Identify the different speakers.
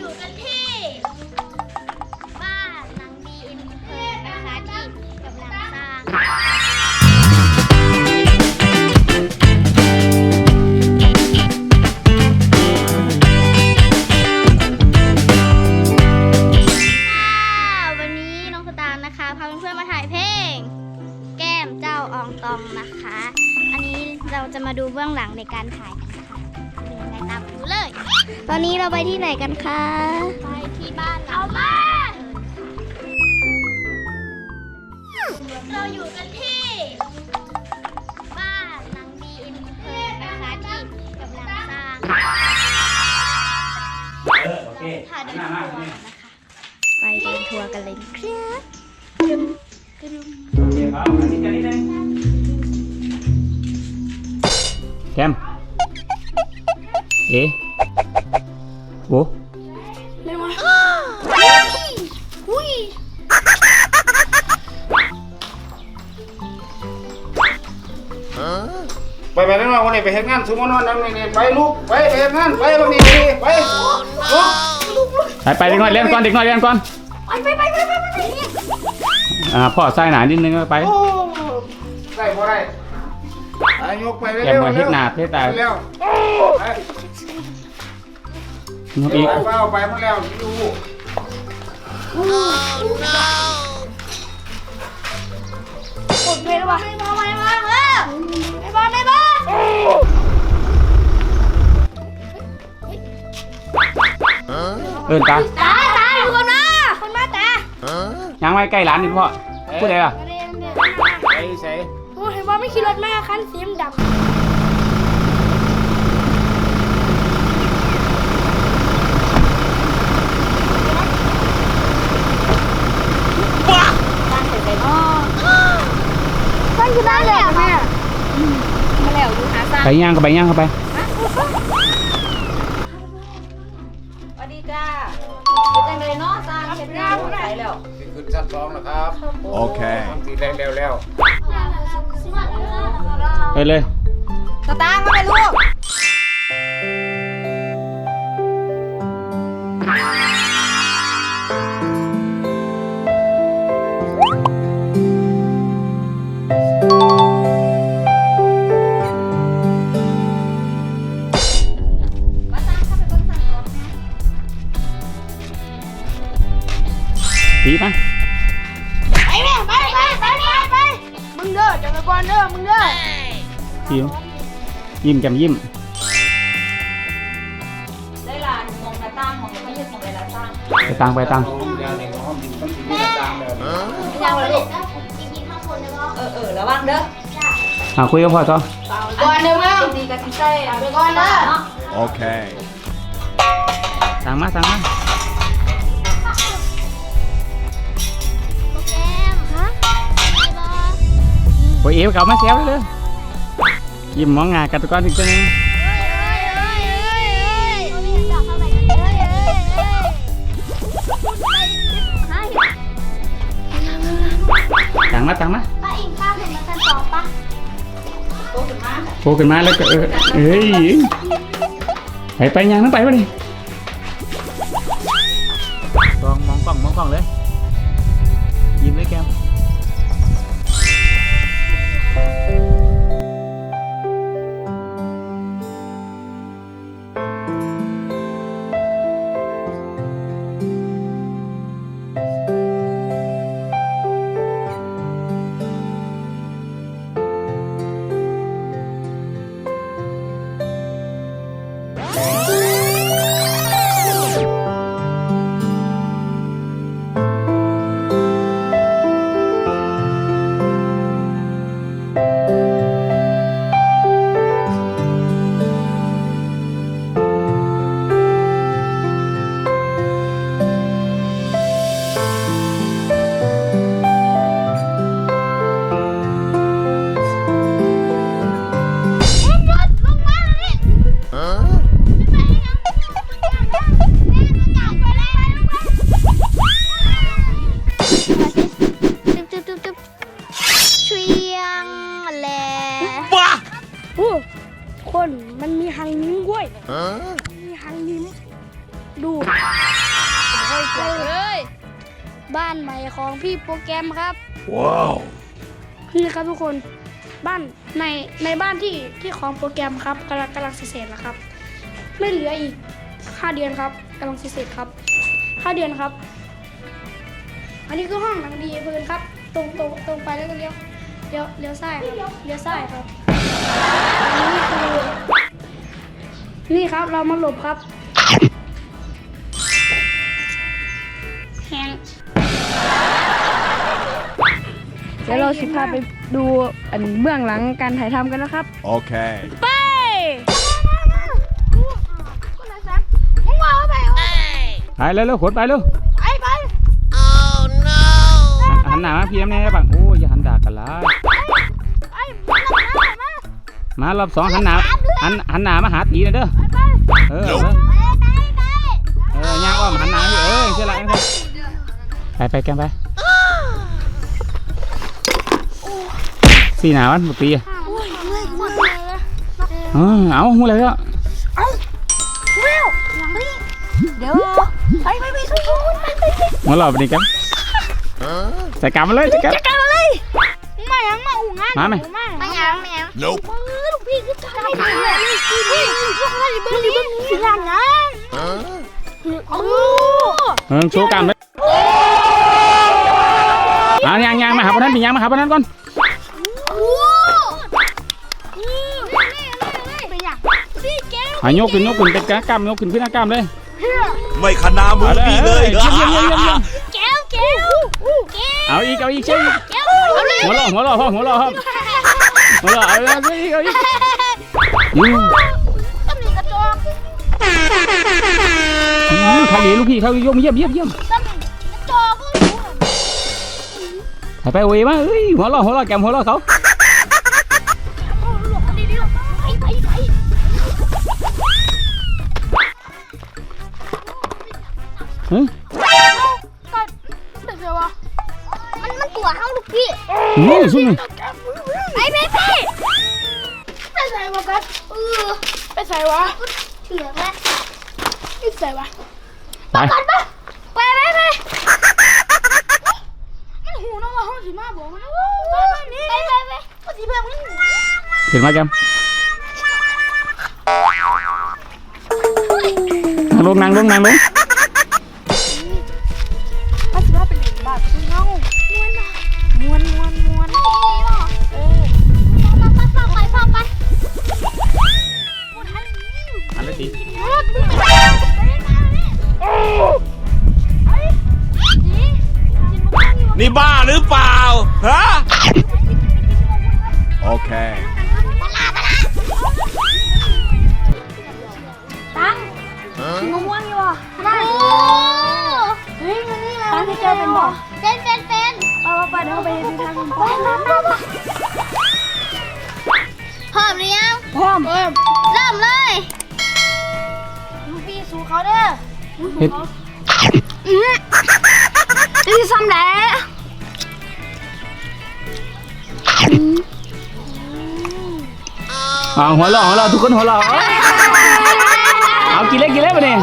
Speaker 1: อยู่กันที่บ้านหลังดีเอ็มเพิร์นะคะที่กำลังสร้างค่ะวันนี้น้องสตางค์นะคะพาเพื่อนๆมาถ่ายเพลง แก้มเจ้าอองตองนะคะ อันนี้เราจะมาดูเบื้องหลังในการถ่ายกัน ยังไงตามไปดูเลย ตอนนี้เราไปที่ไหนกันคะ ไปที่บ้านเอาบ้านเราอยู่กันที่ บ้านหลังดีเอ็มเพิร์นะคะที่กำลังสร้าง
Speaker 2: เออโอเค
Speaker 1: พาเดิน
Speaker 2: หน้า
Speaker 1: ทัว
Speaker 2: มา
Speaker 1: ร์
Speaker 2: เนี่ย
Speaker 1: นะคะไปเดินทัวร์กันเลยครับกระดุม
Speaker 2: โอเคครับอันนี้กันนิดนึงแคม เอ๋โอ้
Speaker 1: ไม่วะอุ้ย
Speaker 3: ไปไปนั่นว่าวันนี้ไปเฮ็ดงานสมมติว่านั่นนี่ไปลูกไปไปเฮ็ดงานไปบางทีไปลูก
Speaker 2: ไปไปเด็กน้อยเรียนก่อนเด็กน้อยเรียนก่อน
Speaker 1: ไปไปไปไปไปไป
Speaker 2: อ่าพ่อใส่หนานิดนึงไป
Speaker 3: โอ้ได้บ่ได้อายกไปเร็ว
Speaker 2: แกมวยเฮ็ดหน้าเฮ็ดตา
Speaker 3: เร็ว ไป
Speaker 2: นกอีก
Speaker 3: ไปเอาไปมันแล้วอยู่
Speaker 1: กดเพลงว่ะไม่มาไม่มาเออไม่มาไม่มา
Speaker 2: เอินตา
Speaker 1: ตาตาอยู่คนมาคนมาตา
Speaker 2: ยังไว้ใกล้ร้านนี่พ่อพูดอะไรอะ
Speaker 3: ไปใส่
Speaker 1: โอ้เห็นว่าไม่ขี่รถมาคันสีดำ บ้านคือบ้านแล้วแม่มาแล้วอยู่หาซา
Speaker 2: ไปย่างเข้าไปย่างเข้าไป
Speaker 4: สวัสดีจ้าเป็นจังเลยเนาะสร้างเห็นงานใส่แล้ว
Speaker 3: สิขึ้นชั้นสองนะครับ
Speaker 5: โอเค
Speaker 3: ทำสีแดงแล้วแล้ว
Speaker 2: ไปเลย
Speaker 4: สตางค์มาเลยลูก
Speaker 2: ผีปะ
Speaker 1: ไปแม่ไปไปไปไปไปมึงเด้อจะไปก่อนเด้อมึงเด้อ
Speaker 2: ผียิ้มแกมยิ้ม
Speaker 4: ได้ลานมองหน้าต่างมองไม่ยืดมองเลยหน้ง
Speaker 2: ไปตังไปตัง
Speaker 3: เอายาในห้องดินต้องสีมีตามแล้ว
Speaker 4: ยังเลยลูก
Speaker 1: จริงๆข้างบนแล้วก็
Speaker 4: เออเออระวังเด้อ
Speaker 2: หาคุยกับพ่อต่อ
Speaker 4: ก่อนเด้อมึงดีกับที่ใส่ไปก่อนเด้อเนาะ
Speaker 5: Okay.
Speaker 2: สั่งมาสั่งมา เอวเก่ามาเสียวเลยเลยยิ้มมองงากันตะก้อนถึงจะนึง
Speaker 1: เอ้ยเอ้ยเอ้ยเอ้ยเอ้ยเอามีดดอกเข้าไปกันเอ้ยเอ้ยเอ้ยฮะ
Speaker 2: สั่งมาสั่งมา
Speaker 1: ป้าอิงป้าเห็นมาทันสองปะ
Speaker 4: โตขึ้นมา
Speaker 2: โผล่ขึ้นมาแล้วก็เออเอ้ยไปไปยังนั่งไปวะนี่ลองมองกล้องมองกล้องเลยยิ้มเลยแกม
Speaker 6: โอ้คนมันมีหางนิ้วด้วยมีหางนิ้วดู
Speaker 4: เสือกเอ้ย
Speaker 5: บ้านใหม่ของพี่โปรแกรมครับ ว้าว นี่ครับทุกคนบ้านในในบ้านที่ที่ของโปรแกรมครับกำลังกำลังเสร็จแล้วครับ ไม่เหลืออีกห้าเดือนครับกำลังเสร็จครับห้าเดือนครับ อันนี้คือห้องหลังดีเพื่อนครับ ตรงตรงตรงไปแล้วก็เลี้ยวเลี้ยวเลี้ยวซ้ายครับเลี้ยวซ้ายครับอั นนี้คือนี่ครับเรามาหลบครับแหง
Speaker 4: เดี๋ยวเราสิพาไปดูอันเบื้องหลังการถ่ายทำกันนะครับ
Speaker 6: Okay.
Speaker 5: ไป
Speaker 2: ไปเร็วเร็วขนไปเร็ว
Speaker 5: ไปไป
Speaker 2: หันหันหน้ามาพี่น้ำแน่บังโอ้ยอย่าหันด่ากันละ มารอบสองหันหน้าหันหันหน้ามาหาตีนะเด้อเออเอาเด้อเออย่างอ้อมหันหน้าอยู่เออเชื่อละเอ้ยไปไปแกมไปสี่หนาวันบุตรีอะเออเอาหูอะไรก็
Speaker 5: เดี๋ยวไปไปไปทุกคนไปไปไป
Speaker 2: หัวเราะไปดิกันจัดการมาเลยจัดการ
Speaker 5: กันเลยมายังมาอู่งาน
Speaker 2: มาไหม
Speaker 1: ไม่ยังไม่ยัง
Speaker 5: เลยพี่พี่พวกอะไรเบิ้งดิเบิ้งสิหลังนะโอ้
Speaker 2: เออโชว์กล้ามเลยเอายางยางมาหาพนันเป็นยางมาหาพนันก่อน
Speaker 5: โหนี่นี่นี่เป็นอย่างพี่แก้ว
Speaker 2: หายกขึ้นยกขึ้นเป็นกล้ามยกขึ้นขึ้นหน้ากล้ามเลย
Speaker 6: ไม่ขนามือพี่เลย
Speaker 2: เยี่ยมเยี่ยมเยี่ยมเยี่ยม
Speaker 5: แก้วแก้วแก้ว
Speaker 2: เอาอีกเอาอีกเช่ย
Speaker 5: แก้วเอาเลย
Speaker 2: หัวเราะหัวเราะพ่อหัวเราะพ่อหัวเราะเอาเอาอีกเอาอีก อืม
Speaker 5: ตำหนิกระจอก
Speaker 2: อืมเขาดีลูกพี่เขายมเยี่ยมเยี่ยมเยี่ยม
Speaker 5: ตำหนิกระจอกก็รู้
Speaker 2: ไปไปเว้ยมาเอ้ยหัวเราะหัวเราะแกมหัวเราะเขา
Speaker 5: หลบดีดีไปไปไป
Speaker 2: เฮ้ย
Speaker 5: ก็เป็นไงวะมันมันตัวห้างลูกพี่
Speaker 2: นี่สุดเลย
Speaker 5: ไปไปไป ไปใส่วะกันเออไปใส่วะเถื่อนไหมไปใส่วะ
Speaker 2: ไป
Speaker 5: กันปะไปไปไปมันหูนะว่าห้องสีมาบอกมันว่านี่ไปไปไปว่าสีเพื่อนมันหู
Speaker 2: ขึ้นมาแกมนั่งลงนั่งลงนั่งลงั
Speaker 5: น
Speaker 2: ละที
Speaker 6: นี่บ้าหรือเปล่า ฮะ Okay.
Speaker 5: ตั้งมะม่วงอยู่อะได้เฮ้ยมันนี่แล้วตั้งที่เจอเป็นบ่เป็นเป็นเป็นไปไปเดี๋ยวไปดูทางกันไปไปไป
Speaker 1: พร้อมหรือยัง
Speaker 5: พร้อมเริ่
Speaker 1: มเลย
Speaker 5: เขาเด้อ
Speaker 2: เฮ็ด
Speaker 5: ตีซ้ำแหละ
Speaker 2: เอาหัวเราะหัวเราะทุกคนหัวเราะเอากินเล็กกินเล็กมาเนี่
Speaker 1: ย